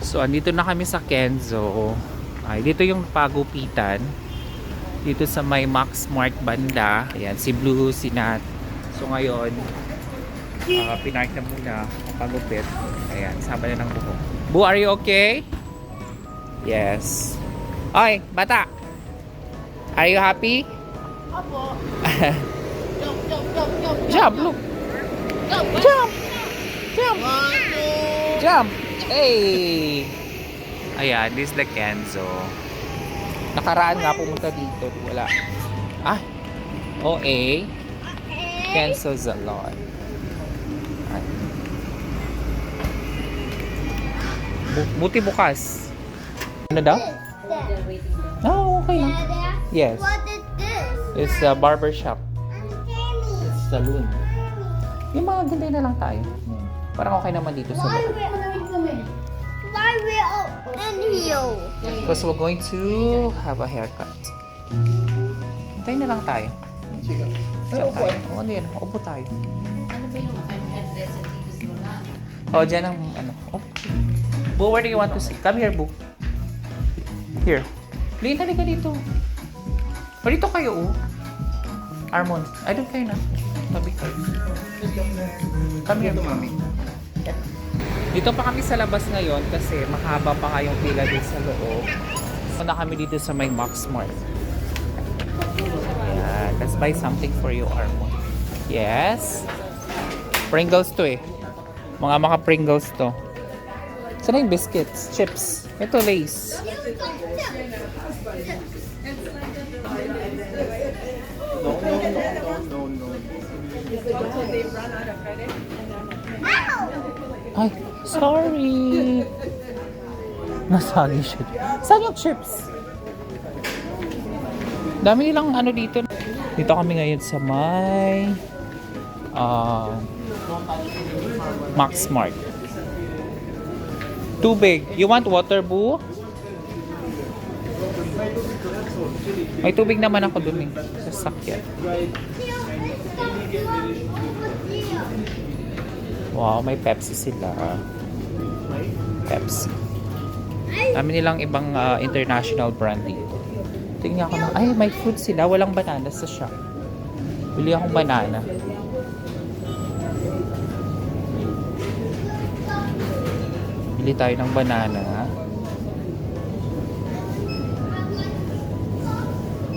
So, andito na kami sa Kenzo. Ay, dito yung pagupitan. Dito sa may Max Smart banda. Ayan, si Blue, si Nat. So, ngayon, uh, pinark na muna ang pagupit. Ayan, sama na ng buhok. Bu, are you okay? Yes. Oy, bata! Are you happy? Opo. Jump, jump, jump, jump. Jump, look! Jump. Jump! Jump! Two. Jump! Hey! Ayan, this is the Kenzo. Nakaraan nga pumunta dito. Wala. Ah! OA. Kenzo Zalon. Buti bukas. Ano daw? Oh, okay lang. Yes. What is this? It's a barber shop. Jamie. Saloon. Yung mga ganda na lang tayo. Hmm. Parang okay naman dito sa Why we all in here? Because we're going to have a haircut. Hintay na lang tayo. Saan tayo? O, ano yan? Upo tayo. Ano ba yung address at dito sa O, dyan ang ano. Oh. Boo, where do you want to sit? Come here, Boo. Here. Lane, halika dito. O, dito kayo, oh. Armon. Ay, doon kayo na. Tabi kayo. Come here, mami. Dito pa kami sa labas ngayon kasi mahaba pa nga yung pila dito sa loob. So na kami dito sa may Max Mart. Ayan. Let's buy something for you, Armon. Yes. Pringles to eh. Mga mga Pringles to. Saan yung biscuits? Chips. Ito, Lays. Ay, sorry. Nasagi siya. Saan yung chips? Dami nilang ano dito. Dito kami ngayon sa may uh, Max Smart. Tubig. You want water, boo? May tubig naman ako dun eh. Sa sakyan. Wow, may Pepsi sila. Pepsi. Dami nilang ibang ah, international brand dito. Tingnan ako na, ay, may fruit sila. Walang banana sa shop. Bili akong banana. Bili tayo ng banana.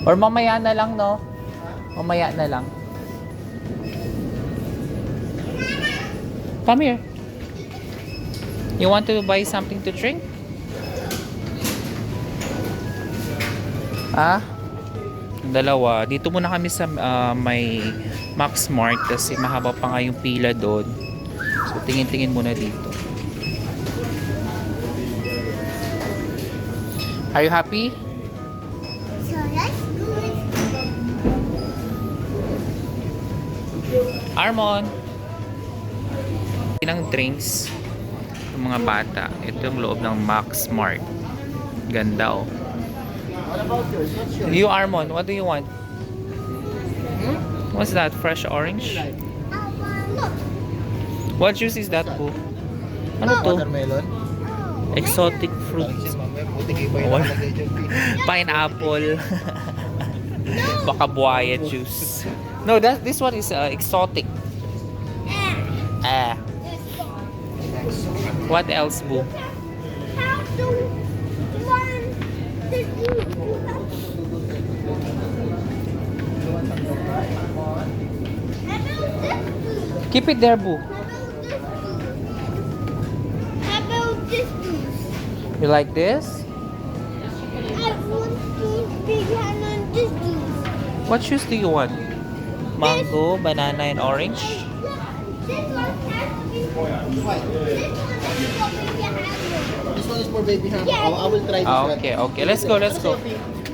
Or mamaya na lang, no? Mamaya na lang. Come here. You want to buy something to drink? Ah? Dalawa. Dito muna kami sa ah, may Max Mart kasi mahaba pa nga yung pila doon. So tingin-tingin muna dito. Are you happy? So let's go. Armon! ng drinks ng mga bata. Ito yung loob ng Max Mart. Ganda oh. You Armon, what do you want? What's that? Fresh orange? What juice is that po? Ano to? Watermelon. Exotic fruit. Yung. Pineapple. Baka buhaya juice. No, that this one is uh, exotic. Ah. What else, boo? How to learn Keep it there, boo. How about this? You like this? I want on this. What juice do you want? Mango, banana, and orange? This one has to be. This one is for baby ham. Yeah. Oh, I will try this Ah, one. okay, okay. Let's go, let's go.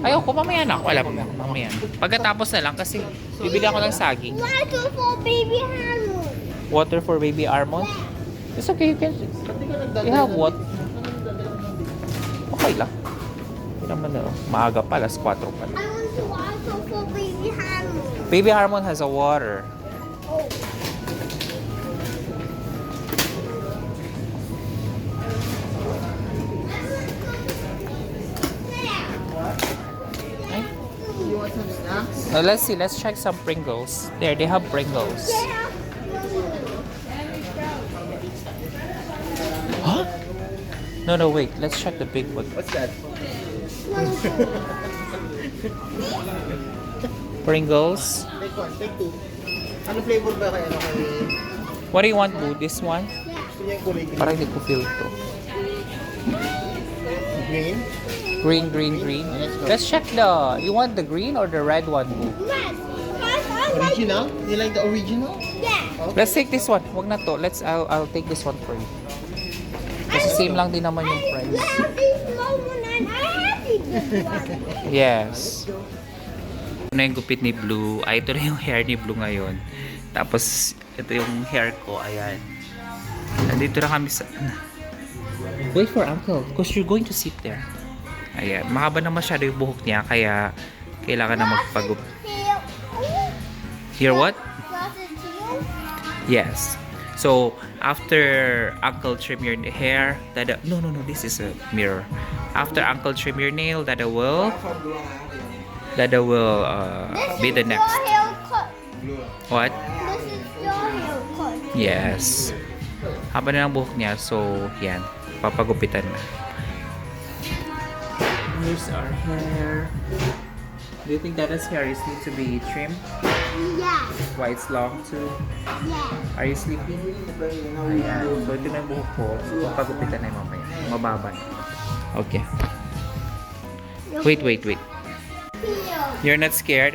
Ayoko, mamaya na ako. Wala pa mamaya. Pagkatapos na lang kasi bibili ako ng saging. Water for baby hand. Water for baby almond. It's okay, you can... You have what? Okay lang. Hindi naman na. Maaga pa, alas 4 pa. I want to water for baby hand. Baby Harmon has a water. Uh, let's see. Let's check some Pringles. There, they have Pringles. Huh? No, no, wait. Let's check the big one. What's that? Pringles. Take one, take two. Ano flavor ba kaya. What do you want, Boo? This one? Gusto niya yung? Parang hindi ko feel to. Green? Green, green, green. Let's check the. You want the green or the red one, I like Original? You like the original? Yeah. Let's take this one. Wag na to. Let's. I'll, I'll take this one for you. Kasi same lang din naman yung I price. love this small one and I have this one. Yes. Ito na yung gupit ni Blue. Ay, ito na yung hair ni Blue ngayon. Tapos, ito yung hair ko. Ayan. Nandito na kami sa... Wait for uncle. Because you're going to sit there. Ayan. Mahaba na masyado yung buhok niya. Kaya, kailangan na magpagup. Tail. Hear what? Yes. So, after Uncle trim your hair, Dada... No, no, no. This is a mirror. After Uncle trim your nail, Dada will... Dada will uh, be the next. What? This is your haircut. Yes. Haba na ng buhok niya, so yan. Papagupitan na. Here's our hair. Do you think Dada's hair is need to be trimmed? Yeah. Why it's long too? Yeah. Are you sleepy? Ayan. So ito na yung buhok ko. Papagupitan na yung mamaya. Mababa. Okay. Wait, wait, wait. You're not scared?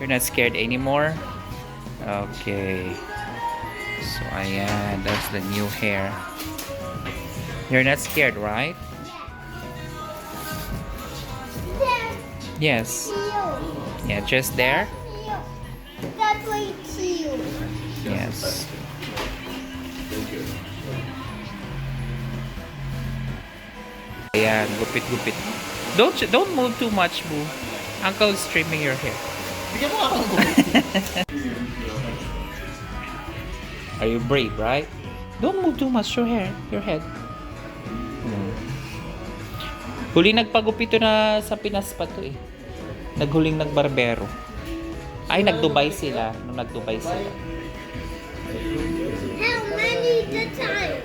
You're not scared anymore? Okay. So, ayan. That's the new hair. You're not scared, right? Yes. Yeah, just there? Tail. That's why tail. Yes. Ayan, gupit-gupit. Don't don't move too much, boo. Uncle is trimming your hair. Bigyan mo ako Are you brave, right? Don't move too much your hair, your head. Huli nagpagupito na sa Pinas pa to eh. Naghuling nagbarbero. Ay, nagdubay sila. Nung nagdubay sila. How many the time?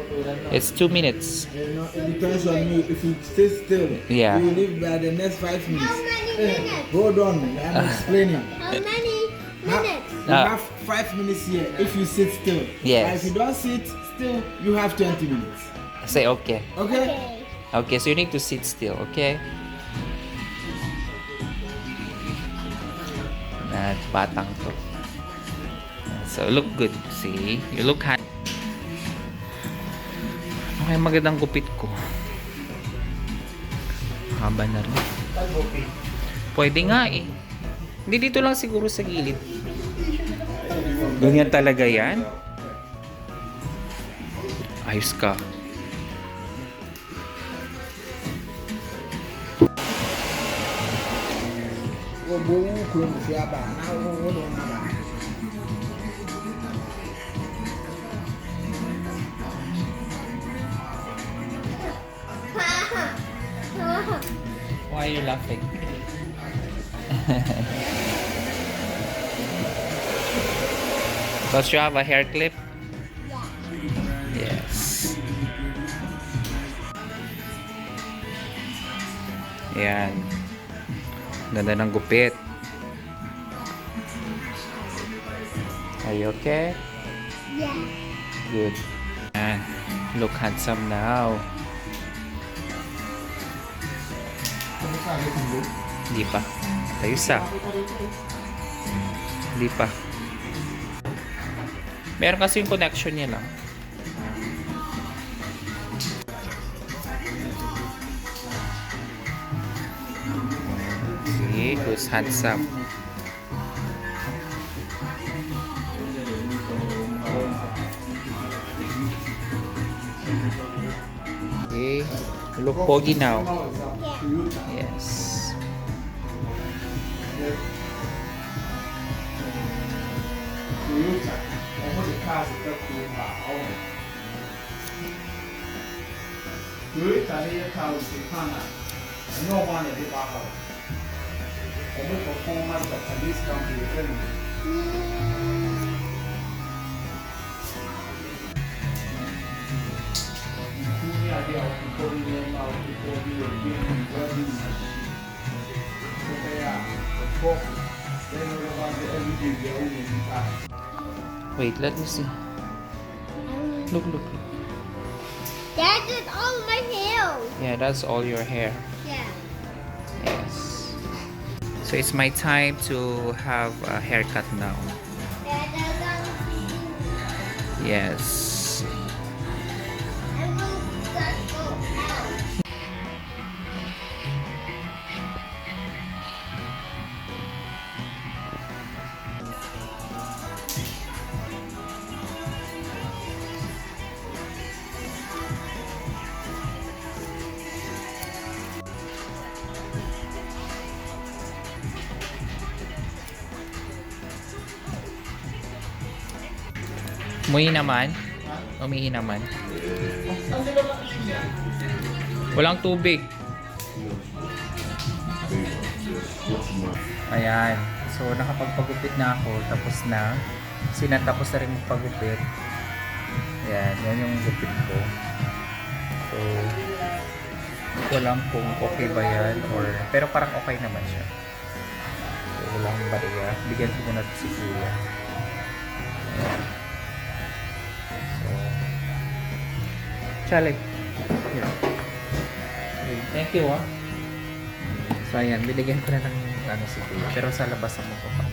It's two minutes. You know, it depends on you. If you stay still, Yeah. you will live by the next five How minutes. many minutes? Hold on, I'm explaining. How many minutes? You Ah. have five minutes here if you sit still. Yes. But if you don't sit still, you have 20 minutes. Say okay. Okay? Okay. Okay, so you need to sit still, okay? At batang to. So, look good. See? You look hot. Okay, magandang gupit ko. Haba na rin. Pwede nga eh. Hindi dito lang siguro sa gilid. Ganyan talaga yan? Ayos ka. Go boom, kung siya ba? Na, hold on na ba? Why are you laughing? Does you have a hair clip? Yes. Yan. Ganda ng gupit. Are you okay? Yeah. Good. Yan. Look handsome now. Hindi pa. Tayo isa. Hindi pa. Meron kasi yung connection niya lang. See, who's handsome. Okay, look pogi now. Yeah. Yes. Ano, performance at sa discount dito. Kunya di ako kung yung mga kung yung yung wedding So kaya, focus. Then we're about to everyday the only impact. Wait, let me see. Look, look. look. Dad did all my hair. Yeah, that's all your hair. Yeah. Yes. So it's my time to have a haircut now. Yes. Umuwi naman. Umihi naman. Walang tubig. Ayan. So, nakapagpagupit na ako. Tapos na. Sinatapos na rin magpagupit. Ayan. Yan yung gupit ko. So, hindi ko alam kung okay ba yan or... Pero parang okay naman siya. So, walang bariya. Bigyan ko muna si Kuya. Ayan. Chale. Okay, Thank you, ah. So, ayan. Binigyan ko na ng ano si Kuya. Pero sa labas ang mukha.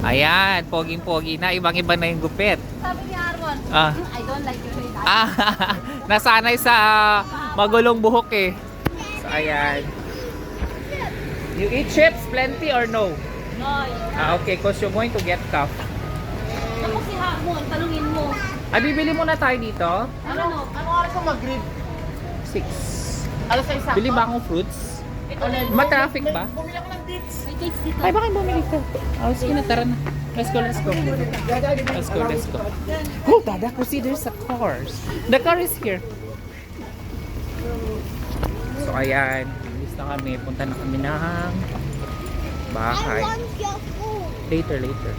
Ayan, poging-pogi na. Ibang-iba na yung gupit. Sabi ni Arwon, Ah. I don't like your hair. Ah, nasanay sa magulong buhok eh. So, ayan. You eat chips plenty or no? No. Ah, okay, cause you're going to get cuff. Ako si Hamon, tanungin mo. Ah, bibili muna tayo dito? Ano mo? Ano oras ka mag-grade? Six. Alas sa isa. Bili ba akong fruits? Ito na. Ma-traffic ba? Bumili ako ng dates. May dates dito. Ay, bakit bumili ka? Oh, sige na, tara na. Let's go, let's go. Let's go, let's go. Oh, Dada, kasi there's a car. The car is here. So, ayan. Bilis na kami. Punta na kami ng I bahay. want your food. Later, later.